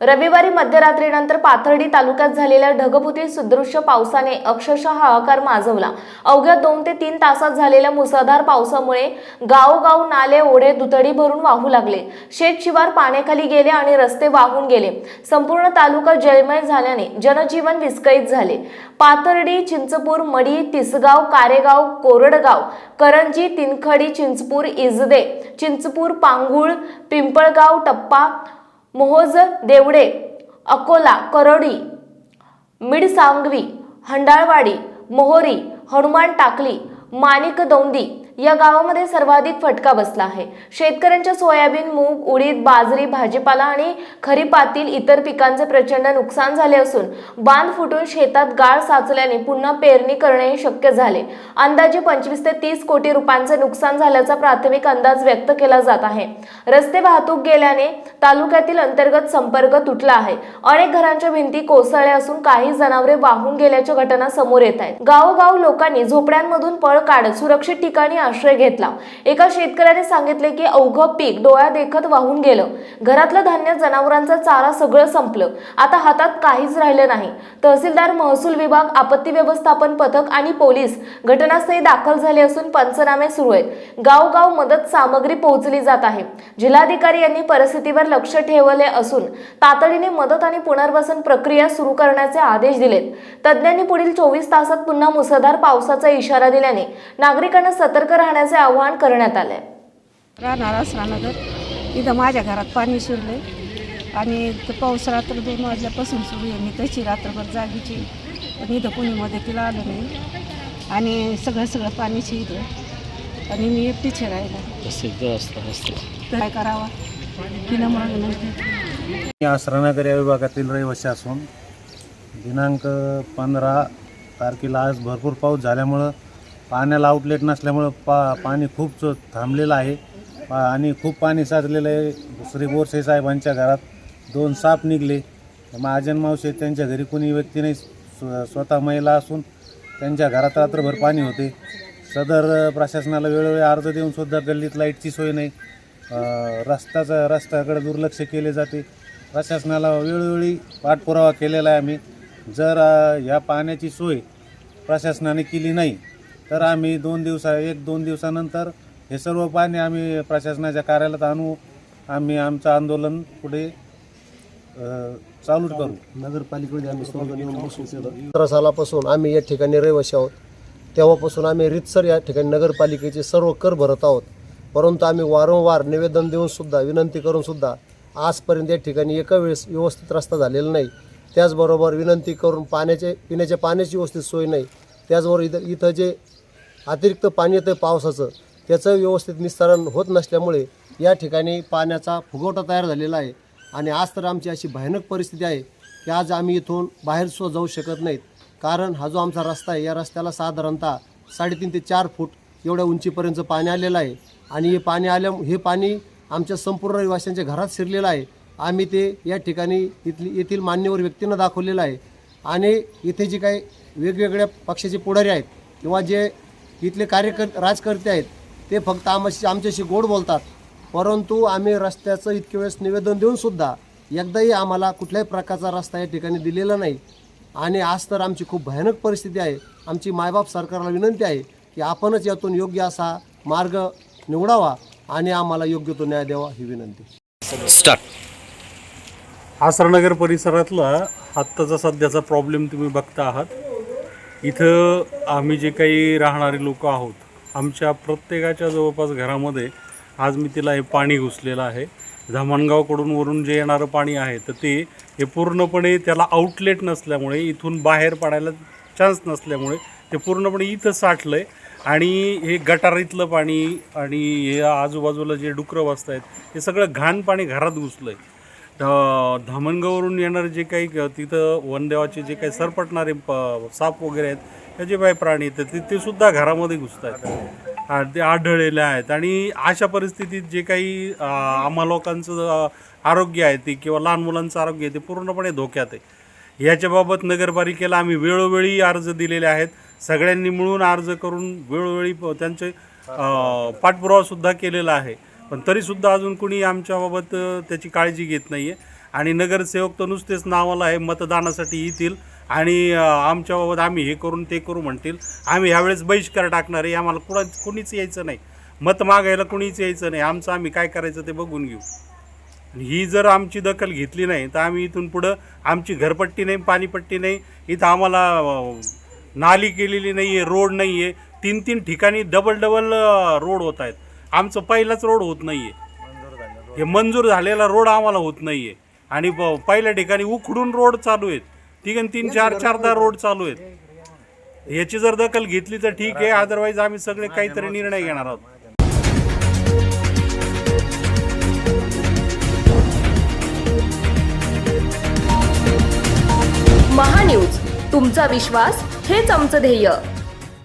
रविवारी मध्यरात्रीनंतर पाथर्डी तालुक्यात झालेल्या ढगपुतील सुदृश्य पावसाने अक्षरशः हाहाकार माजवला. अवघ्या दोन ते तीन तासात झालेल्या मुसळधार पावसामुळे गावोगाव नाले ओढे दुतडी भरून वाहू लागले. शेत शिवार पाण्याखाली गेले आणि रस्ते वाहून गेले. संपूर्ण तालुका जलमय झाल्याने जनजीवन विस्कळीत झाले. पाथर्डी चिंचपूर मडी तिसगाव कारेगाव कोरडगाव करंजी तिनखडी चिंचपूर इजदे चिंचपूर पांगुळ पिंपळगाव टप्पा मोहोज देवडे अकोला करोडी मिडसांगवी हंडाळवाडी मोहोरी हनुमान टाकली माणिक दौंदी या गावामध्ये सर्वाधिक फटका बसला आहे. शेतकऱ्यांच्या सोयाबीन मूग उडीद बाजरी भाजीपाला आणि खरीपातील इतर पिकांचे प्रचंड नुकसान झाले असून बांध फुटून शेतात गाळ साचल्याने पुन्हा पेरणी करणे शक्य झाले. अंदाजे पंचवीस ते तीस कोटी रुपयांचे नुकसान झाल्याचा प्राथमिक अंदाज व्यक्त केला जात आहे. रस्ते वाहतूक गेल्याने तालुक्यातील अंतर्गत संपर्क तुटला आहे. अनेक घरांच्या भिंती कोसळल्या असून काही जनावरे वाहून गेल्याच्या घटना समोर येत आहेत. गावोगाव लोकांनी झोपड्यांमधून पळ काढत सुरक्षित ठिकाणी आश्रय घेतला. एका शेतकऱ्याने सांगितले की अवघं पीक डोळ्या देखत वाहून गेलं. घरातलं धान्य जनावरांचा चारा सगळं संपलं. आता हातात काहीच राहिलं नाही. तहसीलदार महसूल विभाग आपत्ती व्यवस्थापन पथक आणि पोलीस घटनास्थळी दाखल झाले असून पंचनामे सुरू आहेत. गावगाव मदत सामग्री पोहोचली जात आहे. जिल्हाधिकारी यांनी परिस्थितीवर लक्ष ठेवले असून तातडीने मदत आणि पुनर्वसन प्रक्रिया सुरू करण्याचे आदेश दिलेत. तज्ज्ञांनी पुढील चोवीस तासात पुन्हा मुसळधार पावसाचा इशारा दिल्याने नागरिकांना सतर्क राहण्याचे आवाहन करण्यात आले राहणार. असरानगर इथं माझ्या घरात पाणी शिरले आणि ते पाऊस रात्र दोन वाजल्यापासून सुरू आहे. मी तशी रात्रभर जागीची पण इथं कोणी मदतीला आलं नाही. आणि सगळं सगळं पाणीची इथं. आणि मी एकटीच राहिला काय करावा? तिनं म्हणून मी आसरानगर या विभागातील रहिवासी असून दिनांक पंधरा तारखेला आज भरपूर पाऊस झाल्यामुळं पाण्याला आउटलेट नसल्यामुळं पा पाणी खूप थांबलेलं आहे. पा आणि खूप पाणी साचलेलं आहे. श्री बोरसे साहेबांच्या घरात दोन साप निघले. महाजन मावशे त्यांच्या घरी कोणी व्यक्ती नाही. स्व स्वतः महिला असून त्यांच्या घरात रात्रभर पाणी होते. सदर प्रशासनाला वेळोवेळी अर्ज देऊनसुद्धा गल्लीत लाईटची सोय नाही. रस्त्याचं रस्त्याकडे दुर्लक्ष केले जाते. प्रशासनाला वेळोवेळी पाठपुरावा केलेला आहे आम्ही. जर या पाण्याची सोय प्रशासनाने केली नाही तर आम्ही दोन दिवसा एक दोन दिवसानंतर हे सर्व पाणी आम्ही प्रशासनाच्या कार्यालयात आणू. आम्ही आमचं आंदोलन पुढे चालू करू. नगरपालिकेमध्ये आम्ही सतरा सालापासून आम्ही या ठिकाणी रहिवासी आहोत. तेव्हापासून आम्ही रितसर या ठिकाणी नगरपालिकेचे सर्व कर भरत आहोत. परंतु आम्ही वारंवार निवेदन देऊनसुद्धा विनंती करूनसुद्धा आजपर्यंत या ठिकाणी एका वेळेस व्यवस्थित रस्ता झालेला नाही. त्याचबरोबर विनंती करून पाण्याचे पिण्याच्या पाण्याची व्यवस्थित सोय नाही. त्याचबरोबर इथं इथं जे अतिरिक्त पाणी येतं पावसाचं त्याचं व्यवस्थित निस्तारण होत नसल्यामुळे या ठिकाणी पाण्याचा फुगवटा तयार झालेला आहे. आणि आज तर आमची अशी भयानक परिस्थिती आहे की आज आम्ही इथून बाहेर सुद्धा जाऊ शकत नाहीत. कारण हा जो आमचा रस्ता आहे या रस्त्याला साधारणतः साडेतीन ते चार फूट एवढ्या उंचीपर्यंत पाणी आलेलं आहे. आणि हे पाणी आल्या हे पाणी आमच्या संपूर्ण रहिवाशांच्या घरात शिरलेलं आहे. आम्ही ते या ठिकाणी इथली येथील मान्यवर व्यक्तींना दाखवलेलं आहे. आणि इथे जे काही वेगवेगळ्या पक्षाचे पुढारी आहेत किंवा जे इथले कार्यकर राजकर्ते आहेत ते फक्त आमशी आमच्याशी गोड बोलतात. परंतु आम्ही रस्त्याचं इतके वेळेस निवेदन देऊन सुद्धा एकदाही आम्हाला कुठल्याही प्रकारचा रस्ता या ठिकाणी दिलेला नाही. आणि आज तर आमची खूप भयानक परिस्थिती आहे. आमची मायबाप सरकारला विनंती आहे की आपणच यातून योग्य असा मार्ग निवडावा आणि आम्हाला योग्य तो न्याय द्यावा ही विनंती. स्टार्ट आसरानगर परिसरातला आत्ताचा सध्याचा प्रॉब्लेम तुम्ही बघता आहात. इथं आम्ही जे काही राहणारे लोक आहोत आमच्या प्रत्येकाच्या जवळपास घरामध्ये आज मी तिला हे पाणी घुसलेलं आहे. धामणगावकडून वरून जे येणारं पाणी आहे तर ते हे पूर्णपणे त्याला आउटलेट नसल्यामुळे इथून बाहेर पडायला चान्स नसल्यामुळे ते पूर्णपणे इथं साठलं आहे आणि हे गटारीतलं पाणी आणि हे आजूबाजूला जे डुकरं बसत आहेत हे सगळं घाण पाणी घरात घुसलं आहे धामणगावरून येणारे जे काही तिथं वनदेवाचे जे काही सरपटणारे प साप वगैरे आहेत त्याचे काही प्राणी आहेत ते ते सुद्धा घरामध्ये घुसत आहेत ते आढळलेले आहेत. आणि अशा परिस्थितीत जे काही आम्हा लोकांचं आरोग्य आहे ते किंवा लहान मुलांचं आरोग्य आहे ते पूर्णपणे धोक्यात आहे. याच्याबाबत नगरपालिकेला आम्ही वेळोवेळी अर्ज दिलेले आहेत. सगळ्यांनी मिळून अर्ज करून वेळोवेळी प- त्यांचे पाठपुरावासुद्धा केलेला आहे. पण तरीसुद्धा अजून कुणी आमच्याबाबत त्याची काळजी घेत नाही आहे आणि नगरसेवक तर नुसतेच नावाला आहे मतदानासाठी येतील. आणि आमच्याबाबत आम्ही हे करून ते करू म्हणतील. आम्ही ह्यावेळेस बहिष्कार टाकणार आहे आम्हाला कुणा कुणीच यायचं नाही. मत मागायला कुणीच यायचं नाही. आमचं आम्ही काय करायचं ते बघून घेऊ. ही जर आमची दखल घेतली नाही तर आम्ही इथून पुढं आमची घरपट्टी नाही पाणीपट्टी नाही. इथं आम्हाला नाली केलेली नाही आहे रोड नाही आहे तीन तीन ठिकाणी डबल डबल रोड होत आहेत. आमचं पहिलाच रोड होत नाही आहे हे मंजूर झालेला रोड आम्हाला होत नाही आहे आणि पहिल्या ठिकाणी उखडून रोड चालू आहेत. ठीक आहे तीन चार चारदा रोड चालू आहेत. याची जर दखल घेतली तर ठीक आहे. अदरवाईज आम्ही सगळे काहीतरी निर्णय घेणार आहोत. महान्यूज तुमचा विश्वास हेच आमचं ध्येय.